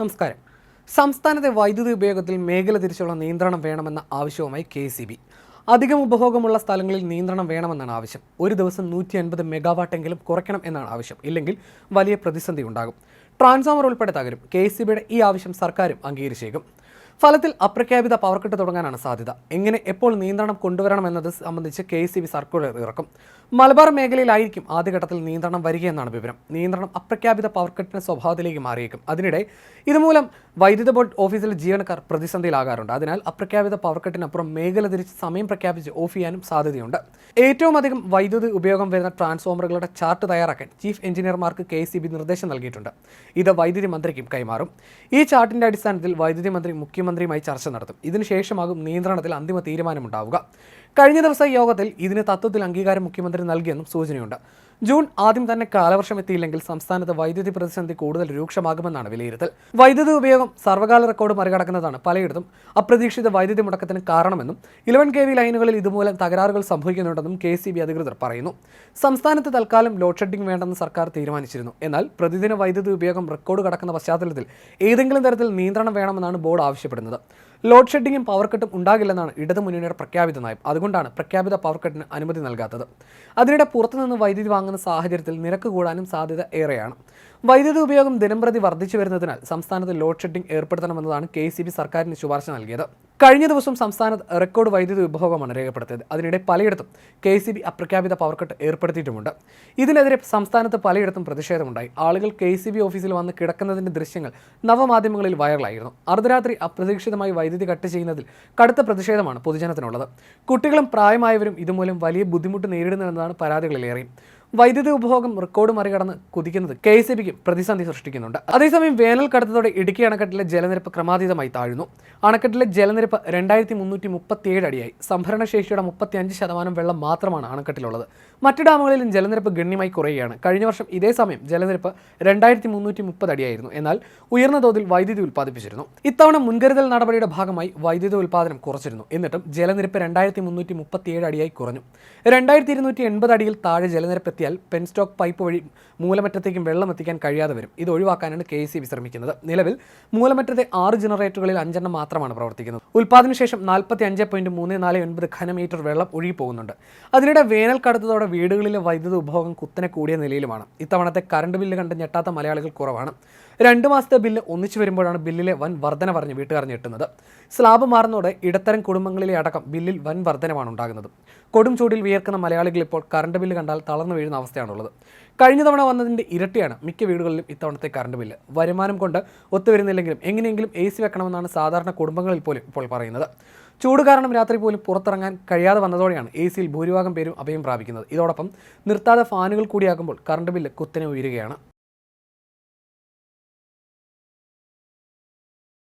നമസ്കാരം. സംസ്ഥാനത്തെ വൈദ്യുതി ഉപയോഗത്തിൽ മേഖല തിരിച്ചുള്ള നിയന്ത്രണം വേണമെന്ന ആവശ്യവുമായി കെ സി ബി. അധികം ഉപഭോഗമുള്ള സ്ഥലങ്ങളിൽ നിയന്ത്രണം വേണമെന്നാണ് ആവശ്യം. ഒരു ദിവസം നൂറ്റി അൻപത് മെഗാവാട്ടെങ്കിലും കുറയ്ക്കണം എന്നാണ് ആവശ്യം. ഇല്ലെങ്കിൽ വലിയ പ്രതിസന്ധി ഉണ്ടാകും. ട്രാൻസ്ഫോമർ ഉൾപ്പെടെ തകരും. കെ സി ബിയുടെ ഈ ആവശ്യം സർക്കാരും അംഗീകരിച്ചേക്കും. ഫലത്തിൽ അപ്രഖ്യാപിത പവർക്കെട്ട് തുടങ്ങാനാണ് സാധ്യത. എങ്ങനെ എപ്പോൾ നിയന്ത്രണം കൊണ്ടുവരണം എന്നത് സംബന്ധിച്ച് കെ സി ബി സർക്കുലർ ഇറക്കും. മലബാർ മേഖലയിലായിരിക്കും ആദ്യഘട്ടത്തിൽ നിയന്ത്രണം വരികയെന്നാണ് വിവരം. നിയന്ത്രണം അപ്രഖ്യാപിത പവർക്കെട്ടിന്റെ സ്വഭാവത്തിലേക്ക് മാറിയേക്കും. അതിനിടെ ഇതുമൂലം വൈദ്യുത ബോർഡ് ഓഫീസിലെ ജീവനക്കാർ പ്രതിസന്ധിയിലാകാറുണ്ട്. അതിനാൽ അപ്രഖ്യാപിത പവർ കട്ടിനപ്പുറം മേഖല തിരിച്ച് സമയം പ്രഖ്യാപിച്ച് ഓഫ് ചെയ്യാനും സാധ്യതയുണ്ട്. ഏറ്റവും അധികം വൈദ്യുതി ഉപയോഗം വരുന്ന ട്രാൻസ്ഫോമറുകളുടെ ചാർട്ട് തയ്യാറാക്കാൻ ചീഫ് എഞ്ചിനീയർമാർക്ക് കെ നിർദ്ദേശം നൽകിയിട്ടുണ്ട്. ഇത് വൈദ്യുതി മന്ത്രിക്കും കൈമാറും. ഈ ചാർട്ടിന്റെ അടിസ്ഥാനത്തിൽ വൈദ്യുതി മന്ത്രി മുഖ്യമന്ത്രിയുമായി ചർച്ച നടത്തും. ഇതിനുശേഷമാകും നിയന്ത്രണത്തിൽ അന്തിമ തീരുമാനമുണ്ടാവുക. കഴിഞ്ഞ ദിവസം യോഗത്തിൽ ഇതിന് തത്വത്തിൽ അംഗീകാരം മുഖ്യമന്ത്രി നൽകിയെന്നും സൂചനയുണ്ട്. ജൂൺ ആദ്യം തന്നെ കാലവർഷം എത്തിയില്ലെങ്കിൽ സംസ്ഥാനത്ത് വൈദ്യുതി പ്രതിസന്ധി കൂടുതൽ രൂക്ഷമാകുമെന്നാണ് വിലയിരുത്തൽ. വൈദ്യുതി ഉപയോഗം സർവകാല റെക്കോർഡ് മറികടക്കുന്നതാണ് പലയിടത്തും അപ്രതീക്ഷിത വൈദ്യുതി മുടക്കത്തിന് കാരണമെന്നും ഇലവൻ കെ വി ലൈനുകളിൽ ഇതുമൂലം തകരാറുകൾ സംഭവിക്കുന്നുണ്ടെന്നും കെ സി ബി അധികൃതർ പറയുന്നു. സംസ്ഥാനത്ത് തൽക്കാലം ലോഡ് ഷെഡിംഗ് വേണ്ടെന്ന് സർക്കാർ തീരുമാനിച്ചിരുന്നു. എന്നാൽ പ്രതിദിന വൈദ്യുതി ഉപയോഗം റെക്കോർഡ് കടക്കുന്ന പശ്ചാത്തലത്തിൽ ഏതെങ്കിലും തരത്തിൽ നിയന്ത്രണം വേണമെന്നാണ് ബോർഡ് ആവശ്യപ്പെടുന്നത്. ലോഡ് ഷെഡിങ്ങും പവർ കട്ടും ഉണ്ടാകില്ലെന്നാണ് ഇടതു മുന്നണിയുടെ പ്രഖ്യാപിത നയം. അതുകൊണ്ടാണ് പ്രഖ്യാപിത പവർ കട്ടിന് അനുമതി നൽകാത്തത്. അതിനിടെ പുറത്തുനിന്ന് വൈദ്യുതി വാങ്ങുന്ന സാഹചര്യത്തിൽ നിരക്ക് കൂടാനും സാധ്യത ഏറെയാണ്. വൈദ്യുതി ഉപയോഗം ദിനംപ്രതി വർദ്ധിച്ചു വരുന്നതിനാൽ സംസ്ഥാനത്ത് ലോഡ് ഷെഡിംഗ് ഏർപ്പെടുത്തണമെന്നതാണ് കെ സി ബി സർക്കാരിന് ശുപാർശ നൽകിയത്. കഴിഞ്ഞ ദിവസം സംസ്ഥാനത്ത് റെക്കോർഡ് വൈദ്യുതി ഉപഭോഗമാണ് രേഖപ്പെടുത്തിയത്. അതിനിടെ പലയിടത്തും കെ സി ബി അപ്രഖ്യാപിത പവർ കട്ട് ഏർപ്പെടുത്തിയിട്ടുമുണ്ട്. ഇതിനെതിരെ സംസ്ഥാനത്ത് പലയിടത്തും പ്രതിഷേധമുണ്ടായി. ആളുകൾ കെ സി ബി ഓഫീസിൽ വന്ന് കിടക്കുന്നതിന്റെ ദൃശ്യങ്ങൾ നവമാധ്യമങ്ങളിൽ വൈറലായിരുന്നു. അർദ്ധരാത്രി അപ്രതീക്ഷിതമായി വൈദ്യുതി കട്ട് ചെയ്യുന്നതിൽ കടുത്ത പ്രതിഷേധമാണ് പൊതുജനത്തിനുള്ളത്. കുട്ടികളും പ്രായമായവരും ഇതുമൂലം വലിയ ബുദ്ധിമുട്ട് നേരിടുന്നുവെന്നതാണ് പരാതികളിലേറെയും. വൈദ്യുതി ഉപഭോഗം റെക്കോർഡ് മറികടന്ന് കുതിക്കുന്നത് കെ എസ് ബിക്ക് പ്രതിസന്ധി സൃഷ്ടിക്കുന്നുണ്ട്. അതേസമയം വേനൽ കടുത്തതോടെ ഇടുക്കി അണക്കെട്ടിലെ ജലനിരപ്പ് ക്രമാതീതമായി താഴ്ന്നു. അണക്കെട്ടിലെ ജലനിരപ്പ് രണ്ടായിരത്തി മുന്നൂറ്റി മുപ്പത്തിയേഴ് അടിയായി. സംഭരണശേഷിയുടെ മുപ്പത്തി അഞ്ച് ശതമാനം വെള്ളം മാത്രമാണ് അണക്കെട്ടിലുള്ളത്. മറ്റു ഡാമുകളിലും ജലനിരപ്പ് ഗണ്യമായി കുറയുകയാണ്. കഴിഞ്ഞ വർഷം ഇതേ സമയം ജലനിരപ്പ് രണ്ടായിരത്തി മുന്നൂറ്റി മുപ്പത് അടിയായിരുന്നു. എന്നാൽ ഉയർന്ന തോതിൽ വൈദ്യുതി ഉൽപ്പാദിപ്പിച്ചിരുന്നു. ഇത്തവണ മുൻകരുതൽ നടപടിയുടെ ഭാഗമായി വൈദ്യുതി ഉൽപ്പാദനം കുറച്ചിരുന്നു. എന്നിട്ടും ജലനിരപ്പ് രണ്ടായിരത്തി മുന്നൂറ്റി മുപ്പത്തിയേഴ് അടിയായി കുറഞ്ഞു. രണ്ടായിരത്തി ഇരുന്നൂറ്റി എൺപത് അടിയിൽ താഴെ ജലനിരപ്പ് എത്തിയാൽ പെൻസ്റ്റോക്ക് പൈപ്പ് വഴി മൂലമറ്റത്തേക്കും വെള്ളം എത്തിക്കാൻ കഴിയാതെ വരും. ഇത് ഒഴിവാക്കാനാണ് കെ സി വിശ്രമിക്കുന്നത് നിലവിൽ മൂലമറ്റത്തെ ആറ് ജനറേറ്ററുകളിൽ അഞ്ചെണ്ണം മാത്രമാണ് പ്രവർത്തിക്കുന്നത്. ഉൽപ്പാദനശേഷം നാൽപ്പത്തി അഞ്ച് പോയിന്റ് മൂന്ന് നാല് ഒൻപത് ഘനമീറ്റർ വെള്ളം ഒഴുകി പോകുന്നുണ്ട്. അതിനിടെ വേനൽ കടുത്തതോടെ വീടുകളിലെ വൈദ്യുതി ഉപഭോഗം കുത്തനെ കൂടിയ നിലയിലുമാണ്. ഇത്തവണത്തെ കറണ്ട് ബില്ല് കണ്ട് ഞെട്ടാത്ത മലയാളികൾ കുറവാണ്. രണ്ട് മാസത്തെ ബില്ല് ഒന്നിച്ചു വരുമ്പോഴാണ് ബില്ലിലെ വൻ വർധന പറഞ്ഞ് വീട്ടുകാർ ഞെട്ടുന്നത്. സ്ലാബ് മാറുന്നതോടെ ഇടത്തരം കുടുംബങ്ങളിലെ അടക്കം ബില്ലിൽ വൻ വർധനമാണ് ഉണ്ടാകുന്നത്. കൊടും ചൂടിൽ വിയർക്കുന്ന മലയാളികൾ ഇപ്പോൾ കറണ്ട് ബില്ല് കണ്ടാൽ തളർന്നു വീഴുന്ന അവസ്ഥയാണുള്ളത്. കഴിഞ്ഞ തവണ വന്നതിന്റെ ഇരട്ടിയാണ് മിക്ക വീടുകളിലും ഇത്തവണത്തെ കറണ്ട് ബില്ല് വരുമാനം കൊണ്ട് ഒത്തുവരുന്നില്ലെങ്കിലും എങ്ങനെയെങ്കിലും എ സി വെക്കണമെന്നാണ് സാധാരണ കുടുംബങ്ങളിൽ പോലും ഇപ്പോൾ പറയുന്നത്. ചൂട് കാരണം രാത്രി പോലും പുറത്തിറങ്ങാൻ കഴിയാതെ വന്നതോടെയാണ് എ സിയിൽ ഭൂരിഭാഗം പേരും അഭയം പ്രാപിക്കുന്നത്. ഇതോടൊപ്പം നിർത്താതെ ഫാനുകൾ കൂടിയാകുമ്പോൾ കറണ്ട് ബില്ല് കുത്തനെ ഉയരുകയാണ്.